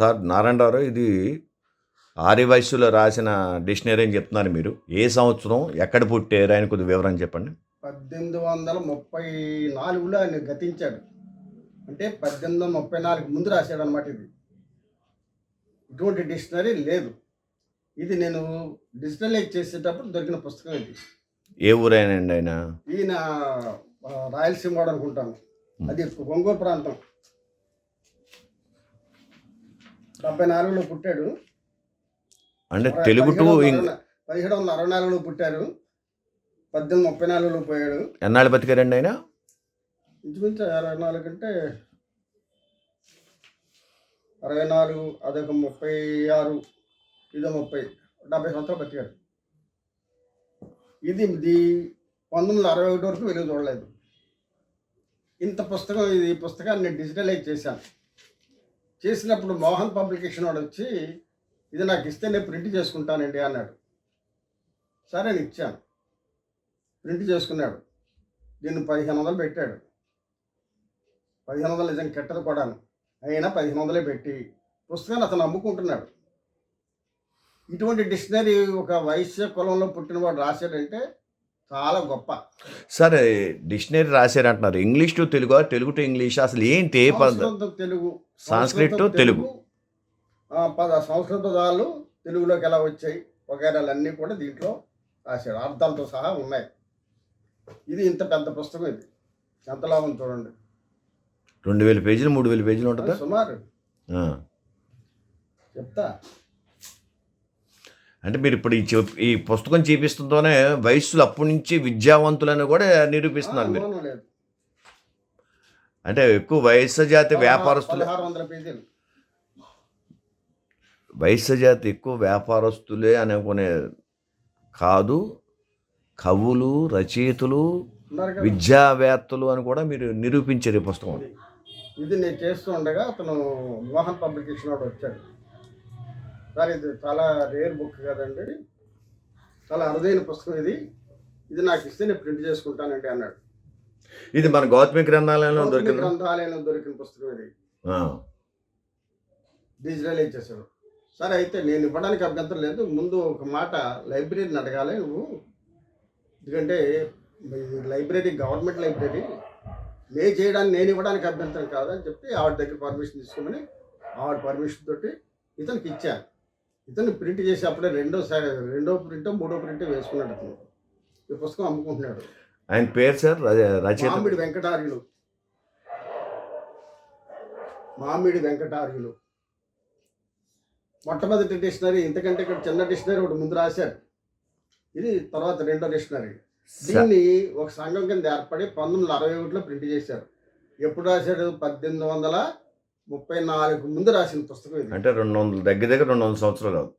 Sir Narayana Rao ఇది ఆర్య వయస్సులో రాసిన డిక్షనరీ అని చెప్తున్నారు మీరు. ఏ సంవత్సరం ఎక్కడ పుట్టారు? ఆయన కొద్ది వివరం చెప్పండి. పద్దెనిమిది వందల ముప్పై నాలుగులో ఆయన గతించాడు. అంటే పద్దెనిమిది వందల ముప్పై నాలుగు ముందు రాశాడు అనమాట ఇది. ఇటువంటి డిక్షనరీ లేదు. ఇది నేను డిజిటలైజ్ చేసేటప్పుడు దొరికిన పుస్తకం ఇది. ఏ ఊరేనండి ఆయన? ఈయన రాయలసీమ వాడు అనుకుంటాను. అది ఒంగోలు ప్రాంతం. డెబ్బై నాలుగులో పుట్టాడు. అంటే తెలుగు టు పదిహేడు వందల అరవై- నాలుగులో పుట్టారు పద్దెనిమిది ముప్పై నాలుగులో పోయాడు. ఎన్నాళ్ళు బతికారండి ఆయన? ఇంచుమించు అరవై నాలుగు అంటే అరవై నాలుగు అదొక ముప్పై ఆరు ఇదో ముప్పై డెబ్బై సంవత్సరాలు బతికాడు. ఇది ఇది పంతొమ్మిది వందల అరవై ఒకటి వరకు వెలుగు చూడలేదు. ఇంత పుస్తకం ఇది పుస్తకాన్ని నేను డిజిటలైజ్ చేశాను. చేసినప్పుడు మోహన్ పబ్లికేషన్ వాడు వచ్చి ఇది నాకు ఇస్తే నేను ప్రింట్ చేసుకుంటానండి అన్నాడు. సరే నేను ఇచ్చాను. ప్రింట్ చేసుకున్నాడు. దీన్ని పదిహేను వందలు పెట్టాడు. పదిహేను వందలు నిజంగా కెట్టదు కూడాను. అయినా పదిహేను వందలే పెట్టి పుస్తకాన్ని అతను అమ్ముకుంటున్నాడు. ఇటువంటి డిక్షనరీ ఒక వైశ్య కులంలో పుట్టినవాడు రాశాడంటే చాలా గొప్ప. Sir dictionary రాశారంటున్నారు. English to Telugu Telugu to English అసలు ఏంటి ఏ పద? సంస్కృతం తెలుగు. సంస్కృతం సంస్కృతం తెలుగు. పద సంస్కృత పదాలు తెలుగులోకి ఎలా వచ్చాయి? వగైరాలన్నీ కూడా దీంట్లో రాశాడు అర్థాలతో సహా ఉన్నాయి. ఇది ఇంత పెద్ద పుస్తకం ఇది. ఎంత లాభం చూడండి. రెండు వేల పేజీలు మూడు వేల పేజీలు ఉంటుందా? సుమారు. చెప్తా. అంటే మీరు ఇప్పుడు ఈ పుస్తకం చూపిస్తుంటేనే వయస్సులు అప్పటి నుంచి విద్యావంతులని కూడా నిరూపిస్తున్నారు మీరు. అంటే ఎక్కువ వయస్సు జాతి వ్యాపారస్తులు వయస్సు జాతి ఎక్కువ వ్యాపారస్తులే అనుకునే కాదు కవులు రచయితలు విద్యావేత్తలు అని కూడా మీరు నిరూపించారు ఈ పుస్తకం. ఇది. ఇది నేను చేస్తూ ఉండగా అతను మోహన్ పబ్లికేషన్ వాడు వచ్చాడు. సార్ ఇది చాలా రేర్ బుక్ కదండి. చాలా అరుదైన పుస్తకం ఇది. ఇది నాకు ఇస్తే నేను ప్రింట్ చేసుకుంటానండి అన్నాడు. ఇది మన గౌతమి గ్రంథాలయంలో దొరికింది? గ్రంథాలయంలో దొరికిన పుస్తకం ఇది. డిజిటలైజ్ చేశాడు. సరే అయితే నేను ఇవ్వడానికి అభ్యంతరం లేదు. ముందు ఒక మాట లైబ్రరీని అడగాలి. నువ్వు ఎందుకంటే లైబ్రరీ గవర్నమెంట్ లైబ్రరీ మే చేయడానికి నేను ఇవ్వడానికి అభ్యంతరం కాదని చెప్పి ఆవిడ దగ్గర పర్మిషన్ తీసుకుని ఆవిడ పర్మిషన్ తోటి ఇతనికి ఇచ్చాను. ఇతను ప్రింట్ చేసి అప్పుడే రెండో సారి రెండో ప్రింట్ మూడో ప్రింట్ వేసుకున్నాడు అతను. ఈ పుస్తకం అమ్ముకుంటున్నాడు. ఆయన పేరు సార్? రచయిత? మామిడి వెంకటార్యులు మామిడి వెంకటార్యులు మొట్టమొదటి డిక్షనరీ ఇంతకంటే ఇక్కడ చిన్న డిక్షనరీ ఒకటి ముందు రాశారు. ఇది తర్వాత రెండో డిక్షనరీ. దీన్ని ఒక సంఘం కింద ఏర్పడి పంతొమ్మిది వందల అరవై ఒకటిలో ప్రింట్ చేశారు. ఎప్పుడు రాశాడు పద్దెనిమిది వందల ముప్పై నాలుగు ముందు రాసిన పుస్తకం ఇది. అంటే రెండు వందల దగ్గర దగ్గర రెండు వందల సంవత్సరాలు అవుతుంది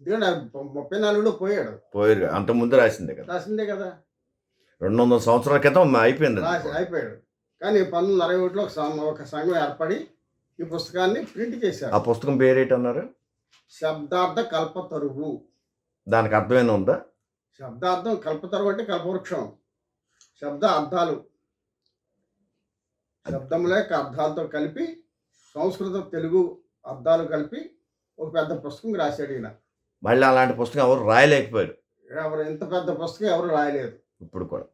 ఎందుకంటే ఆయన ముప్పై నాలుగులో పోయాడు. పోయారు అంత ముందు రాసిందే కదా. రాసిందే కదా. రెండు వందల సంవత్సరాల క్రితం అయిపోయింది. రాసి అయిపోయాడు. కానీ పంతొమ్మిది అరవై ఒకటిలో ఒక సం- ఒక సంఘం ఏర్పడి ఈ పుస్తకాన్ని ప్రింట్ చేశారు. ఆ పుస్తకం పేరు ఏంటి అన్నారు? శబ్దార్థ కల్పతరువు దానికి అర్థమైనా ఉందా? శబ్దార్థం కల్పతరువు అంటే కల్పవృక్షం. శబ్ద అర్థాలు. శబ్దముల యొక్క అర్థాలతో కలిపి సంస్కృత తెలుగు అర్థాలు కలిపి ఒక పెద్ద పుస్తకం రాశాడు ఈయన. మళ్ళీ అలాంటి పుస్తకం ఎవరు రాయలేకపోయారు. ఎవరు ఇంత పెద్ద పుస్తకం ఎవరు రాయలేదు. ఇప్పుడు కూడా.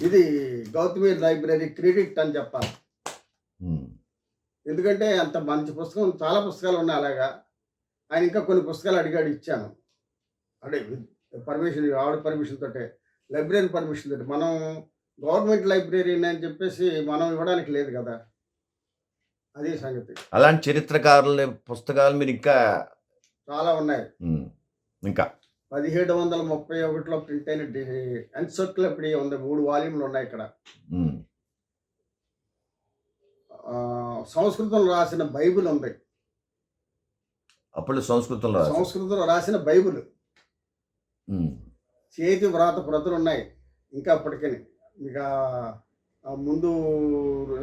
ఇది గౌతమి లైబ్రరీ క్రెడిట్ అని చెప్పాలి. ఎందుకంటే అంత మంచి పుస్తకం చాలా పుస్తకాలు ఉన్నాయి అలాగా. ఆయన ఇంకా కొన్ని పుస్తకాలు అడిగాడు ఇచ్చాను. అంటే పర్మిషన్ ఆవిడ పర్మిషన్ తోటే లైబ్రరీ పర్మిషన్ తోటి. మనం గవర్నమెంట్ లైబ్రరీ అని చెప్పేసి మనం ఇవ్వడానికి లేదు కదా. అది సంగతి. అలాంటి చరిత్రకారుల పుస్తకాలు మీరు ఇంకా చాలా ఉన్నాయి. ఇంకా. పదిహేడు వందల ముప్పై ఒకటిలో ప్రింట్ అయిన ఎన్సైక్లోపీడియా ఉంది మూడు వాల్యూమ్లు ఉన్నాయి ఇక్కడ. సంస్కృతంలో రాసిన బైబిల్ ఉంది. అప్పుడు సంస్కృతంలో. సంస్కృతంలో రాసిన బైబిల్. చేతి వ్రాత ప్రతులు ఉన్నాయి. ఇంకా అప్పటికే ఇక ముందు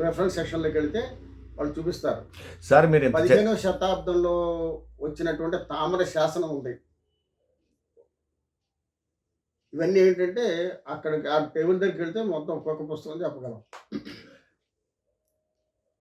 రెఫరెన్స్ సెక్షన్లోకి వెళ్తే వాళ్ళు చూపిస్తారు. సార్ మీరు పదిహేనవ శతాబ్దంలో వచ్చినటువంటి తామర శాసనం ఉంది. ఇవన్నీ ఏంటంటే అక్కడ ఆ టేబుల్ దగ్గరికి వెళ్తే మొత్తం ఒక్కొక్క పుస్తకం చెప్పగలం.